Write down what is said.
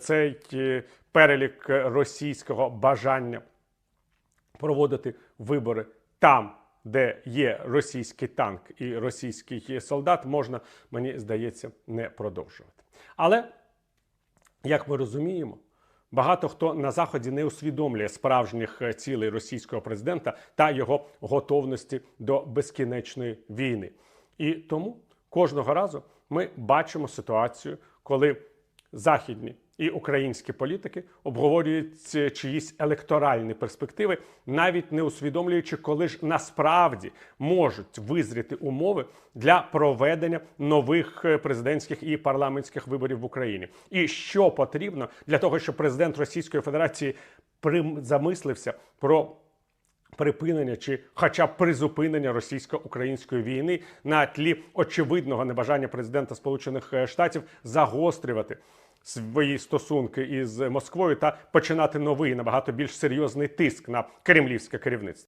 цей перелік російського бажання проводити вибори там, де є російський танк і російський солдат, можна, мені здається, не продовжувати. Але, як ми розуміємо, багато хто на заході не усвідомлює справжніх цілей російського президента та його готовності до безкінечної війни. І тому кожного разу ми бачимо ситуацію, коли західні і українські політики обговорюють чиїсь електоральні перспективи, навіть не усвідомлюючи, коли ж насправді можуть визріти умови для проведення нових е, президентських і парламентських виборів в Україні. І що потрібно для того, щоб президент Російської Федерації замислився про припинення чи хоча б призупинення російсько-української війни на тлі очевидного небажання президента Сполучених е, Штатів загострювати свої стосунки із Москвою та починати новий набагато більш серйозний тиск на кремлівське керівництво.